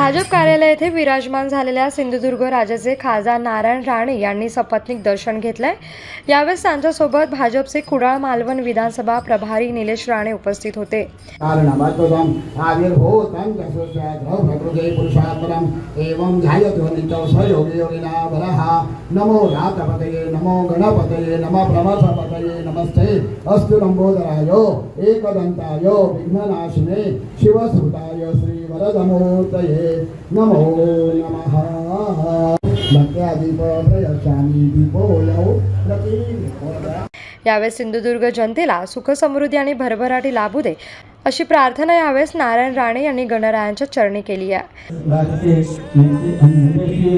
भाजप कार्यालय येथे विराजमान झालेल्या सिंधुदुर्ग राजाचे खासदार नारायण राणे यांनी सपत्नीक दर्शन घेतलंय. यावेळेस त्यांच्यासोबत भाजपचे कुडाळ मालवण विधानसभा प्रभारी निलेश राणे उपस्थित होते. कारणमद्वदम् एवं ध्यायतो नित्यं वरः। नमो रातपतये नमो गणपतये नमः प्रमथपतये नमस्ते। अस्तु लम्बोदराय एकदन्ताय विघ्ननाशिने शिवसुताय श्रीवरदमूर्तये नमो नमः। प्रयच्छामि यावेळेस सिंधुदुर्ग जनतेला सुख समृद्धी आणि भरभराटी लाभू दे अशी प्रार्थना यावेळेस नारायण राणे यांनी गणरायांच्या चरणी केली आहे.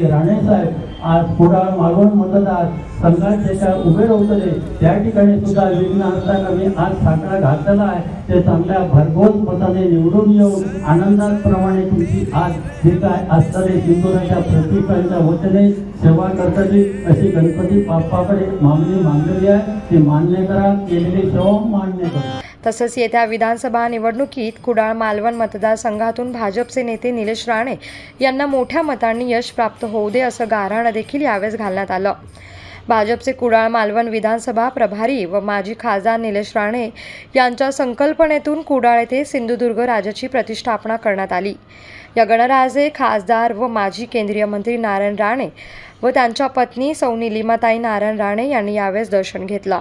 राणे साहेब आज कुडाळ मालवण मतदार संघात उभे होतले त्या ठिकाणी सुद्धा विघ्न असताना मी आज साखरा घातलेला आहे. ते चांगल्या भरघोस मताने निवडून येऊन आनंदात प्रमाणे तुमची आज जे काय असणारे सिंधुराच्या प्रतिकांच्या वतीने सेवा करतली अशी गणपती बाप्पाकडे मागणी मागलेली आहे. ती मान्य करा केलेली सेवा मान्य करा. तसंच येत्या विधानसभा निवडणुकीत कुडाळ मालवण मतदारसंघातून भाजपचे नेते निलेश राणे यांना मोठ्या मतांनी यश प्राप्त होऊ दे असं गाऱ्हाणं देखील यावेळेस घालण्यात आलं. भाजपचे कुडाळ मालवण विधानसभा प्रभारी व माजी खासदार निलेश राणे यांच्या संकल्पनेतून कुडाळ येथे सिंधुदुर्ग राजाची प्रतिष्ठापना करण्यात आली. या गणराजे खासदार व माजी केंद्रीय मंत्री नारायण राणे व त्यांच्या पत्नी सौ निलिमाताई नारायण राणे यांनी यावेळेस दर्शन घेतलं.